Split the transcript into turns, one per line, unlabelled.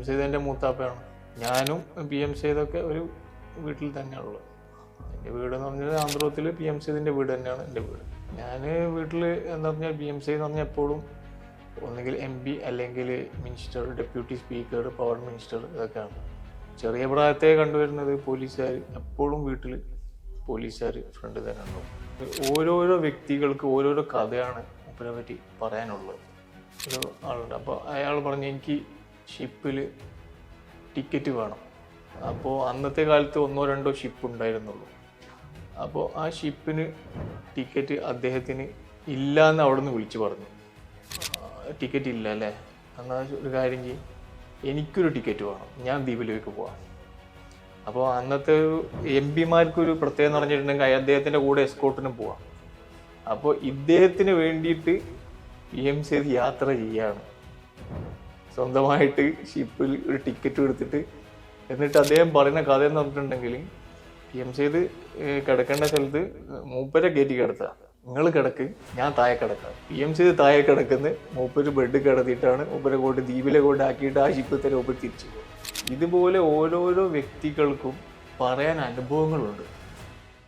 M സെയ്തന്റെ മൂത്താപ്പയാണ്. ഞാനും P M സെയ്തൊക്കെ ഒരു വീട്ടിൽ തന്നെയാണുള്ളത് എന്റെ വീട് എന്ന് പറഞ്ഞാൽ ആന്ധ്രത്തിൽ പി എം സെയ്തിന്റെ വീട് തന്നെയാണ് എന്റെ വീട്. ഞാൻ വീട്ടിൽ എന്ന് പറഞ്ഞാൽ പി എം സി എന്ന് പറഞ്ഞാൽ എപ്പോഴും ഒന്നുകിൽ എം പി അല്ലെങ്കിൽ minister deputy speaker power minister ഇതൊക്കെയാണ്. ചെറിയ പ്രായത്തെ കണ്ടുവരുന്നത് പോലീസുകാർ. എപ്പോഴും വീട്ടിൽ പോലീസുകാർ ഫ്രണ്ട് തന്നെ ഉണ്ടാവും ഓരോരോ വ്യക്തികൾക്ക് ഓരോരോ കഥയാണ് മൂപ്പരെ പറ്റി പറയാനുള്ളത്. ഒരു ആളുണ്ട്. അപ്പോൾ അയാൾ പറഞ്ഞു എനിക്ക് ഷിപ്പിൽ ടിക്കറ്റ് വേണം. അപ്പോൾ അന്നത്തെ കാലത്ത് ഒന്നോ രണ്ടോ ഷിപ്പ് ഉണ്ടായിരുന്നുള്ളൂ. അപ്പോൾ ആ ഷിപ്പിന് ടിക്കറ്റ് അദ്ദേഹത്തിന് ഇല്ല എന്ന് അവിടെ നിന്ന് വിളിച്ചു പറഞ്ഞു. ടിക്കറ്റ് ഇല്ല അല്ലേ? എന്നാൽ ഒരു കാര്യം ചെയ്യും. എനിക്കൊരു ടിക്കറ്റ് വേണം. ഞാൻ ദ്വീപിലേക്ക് പോവാം. അപ്പോൾ അന്നത്തെ ഒരു എം പിമാർക്കൊരു പ്രത്യേകം പറഞ്ഞിട്ടുണ്ടെങ്കിൽ അദ്ദേഹത്തിന്റെ കൂടെ എസ്കോട്ടിന് പോവാം. അപ്പോൾ ഇദ്ദേഹത്തിന് വേണ്ടിയിട്ട് പി എം സി യാത്ര ചെയ്യാണ് സ്വന്തമായിട്ട് ഷിപ്പിൽ ഒരു ടിക്കറ്റ് എടുത്തിട്ട് എന്നിട്ട് അദ്ദേഹം പറയുന്ന കഥ എന്ന് പറഞ്ഞിട്ടുണ്ടെങ്കിൽ പി എം സിത് കിടക്കേണ്ട സ്ഥലത്ത് മൂപ്പരെ കയറ്റി കിടത്തുക. നിങ്ങൾ കിടക്ക് ഞാൻ താഴെ കിടക്കാം. പി എം സിത് താഴെ കിടക്കുന്ന മൂപ്പര് ബെഡ് കിടത്തിയിട്ടാണ് മൂപ്പരെ കൊണ്ട് ദ്വീപിലെ കൊണ്ട് ആക്കിയിട്ട് ആ ഷിപ്പ് തന്നെ മൂപ്പര് തിരിച്ചു ഇതുപോലെ ഓരോരോ വ്യക്തികൾക്കും പറയാൻ അനുഭവങ്ങളുണ്ട്.